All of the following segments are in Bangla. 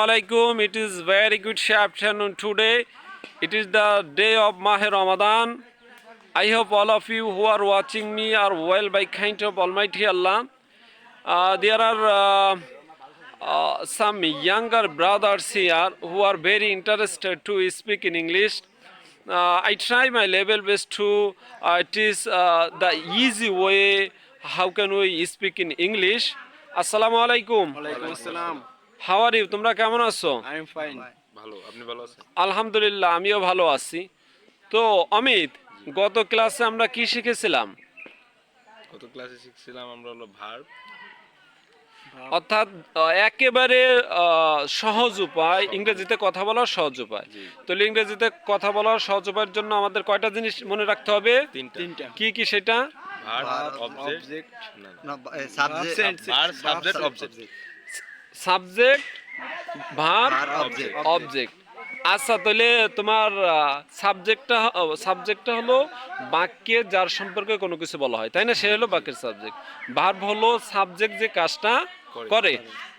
alaikum it is very good afternoon today it is the day of Mahe Ramadan i hope all of you who are watching me are well by kind of almighty allah uh, there are uh, uh, some younger brothers here who are very interested to speak in english uh, i try my level best to uh, teach uh, the easy way how can we speak in english assalamu alaikum how are you তোমরা কেমন আছো? আই এম ফাইন ভালো আপনি ভালো আছেন? আলহামদুলিল্লাহ আমিও ভালো আছি। তো অমিত গত ক্লাসে আমরা কি শিখেছিলাম? কত ক্লাসে শিখছিলাম আমরা হলো ভার অর্থাৎ একেবারে সহজ উপায় ইংরেজিতে কথা বলার সহজ উপায়। তো ইংরেজিতে কথা বলার সহজ উপায়ের জন্য আমাদের কয়টা জিনিস মনে রাখতে হবে? তিনটা। কি কি সেটা? ভার অবজেক্ট না না। Subject subject object subject verb object আচ্ছা তাহলে তোমার সাবজেক্টটা সাবজেক্টটা হলো বাক্যে যার সম্পর্কে কোনো কিছু বলা হয় তাই না? সে হলো বাক্যের সাবজেক্ট ভার্ব হলো সাবজেক্ট যে কাজটা করে। করে।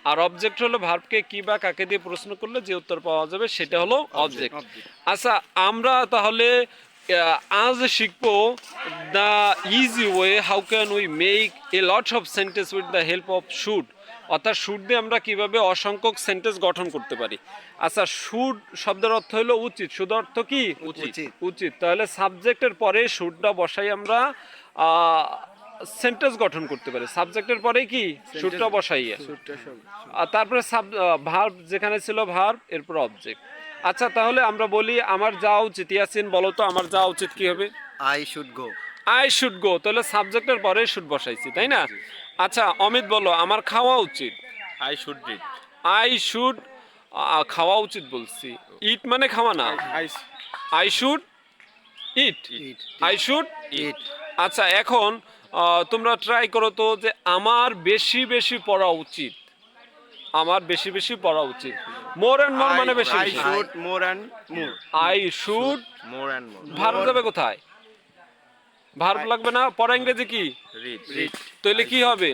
আর অবজেক্ট হলো ভার্বকে কি বা কাকে দিয়ে প্রশ্ন করলে যে উত্তর পাওয়া যাবে সেটা হলো অবজেক্ট আচ্ছা আমরা তাহলে আজ শিখব the easy way how can we make a lot of sentence with the help of should অর্থাৎ শুড দিয়ে আমরা কীভাবে অসংখ্যক সেন্টেন্স গঠন করতে পারি? আচ্ছা শুড শব্দের অর্থ হলো উচিত। শুধু অর্থ কি? উচিত। উচিত। তাহলে সাবজেক্টের পরে শুডটা বসাই আমরা সেন্টেন্স গঠন করতে পারি। সাবজেক্টের পরে কি? শুডটা বসাইয়া। আর তারপরে সাব ভার্ব যেখানে ছিল ভার্ব এরপর অবজেক্ট আচ্ছা তাহলে আমরা বলি আমার যাওয়া উচিত। ইয়াসিন বলো তো আমার যাওয়া উচিত কি হবে? I should go I should go তাহলে সাবজেক্টের পরে শুড বসাইছি তাই না? আচ্ছা অমিত বলো আমার খাওয়া উচিত? I should read I should খাওয়া উচিত বলছি। ইট মানে খাওয়া না? I should eat eat I should eat আচ্ছা এখন তোমরা ট্রাই করো তো যে আমার বেশি বেশি পড়া উচিত। আমার বেশি বেশি পড়া উচিত। মোর অ্যান্ড মোর মানে বেশি আই বেশি। Should more and more I should more and more verb যাবে কোথায়? ভার্ব লাগবে না? পড়া ইংরেজি কি? রিড রিড তাহলে কি হবে?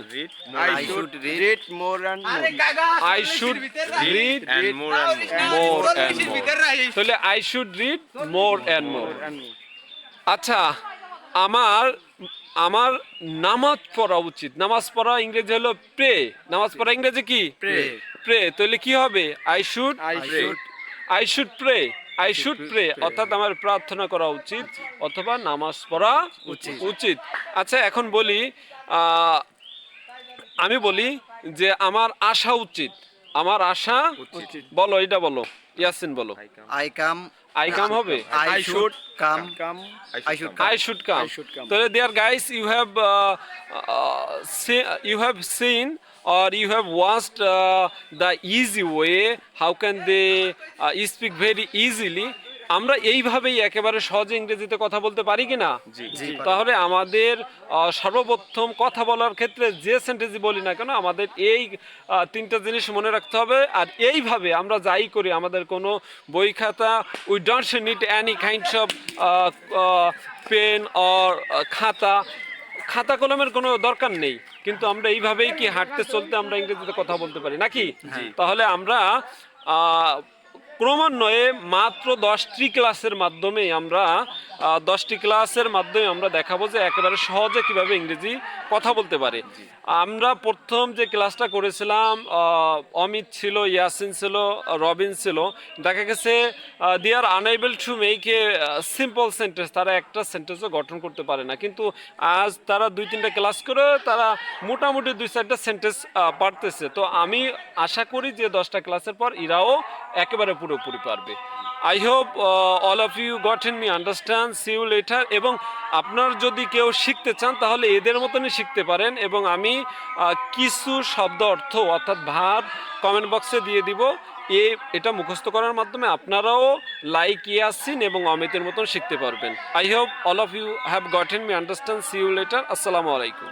I should read more and more I should read and more and more তাহলে I should read more and more and more আচ্ছা আমার আমার নামাজ পড়া উচিত। নামাজ পড়া ইংরেজি হলো প্রে নামাজ পড়া ইংরেজি কি? Pray. প্রে তাহলে কি হবে? I should I should I should pray I should pray অর্থাৎ আমার প্রার্থনা করা উচিত অথবা নামাজ পড়া উচিত। উচিত। আচ্ছা এখন বলি আহ, আমি বলি যে আমার আশা উচিত। আমার আশা উচিত। বলো এটা বলো। ইয়াসিন বলো। আই কাম আই কাম হবে? I should come come I should I should come. I should come. So dear guys, you have or you have watched uh, the easy way. How can they uh, speak very easily? আমরা এইভাবেই একেবারে সহজে ইংরেজিতে কথা বলতে পারি কি না তাহলে আমাদের সর্বপ্রথম কথা বলার ক্ষেত্রে যে সেন্টেন্সই বলি না কেন আমাদের এই তিনটা জিনিস মনে রাখতে হবে আর এইভাবে আমরা যাই করি আমাদের কোনো বই খাতা we don't need any kinds of pen or খাতা খাতা কলমের কোনো দরকার নেই কিন্তু আমরা এইভাবেই কি হাঁটতে চলতে আমরা ইংরেজিতে কথা বলতে পারি নাকি? তাহলে আমরা আহ, ক্রমান্বয়ে মাত্র দশটি ক্লাসের মাধ্যমে আমরা দশটি ক্লাসের মাধ্যমে আমরা দেখাবো যে একেবারে সহজে কীভাবে ইংরেজি কথা বলতে পারে। আমরা প্রথম যে ক্লাসটা করেছিলাম অমিত ছিল ইয়াসিন ছিল রবিন ছিল দেখা গেছে they are unable to make a simple sentence তারা একটা সেন্টেন্সও গঠন করতে পারে না। কিন্তু আজ তারা দুই তিনটা ক্লাস করে তারা মোটামুটি দুই চারটা সেন্টেন্স পারতেছে। তো আমি আশা করি যে দশটা ক্লাসের পর এরাও একেবারে পুরোপুরি পারবে। I hope all of you got in me understand see you later এবং আপনার যদি কেউ শিখতে চান, তাহলে এদের মতনই শিখতে পারেন, এবং আমি কিছু শব্দ অর্থ, অর্থাৎ ভাব কমেন্ট বক্সে দিয়ে দিব। এ, এটা মুখস্থ করার মাধ্যমে আপনারাও লাইক ইয়াসিন এবং অমিতের মতন শিখতে পারবেন। I hope all of you have got in me understand see you later আসসালামু আলাইকুম।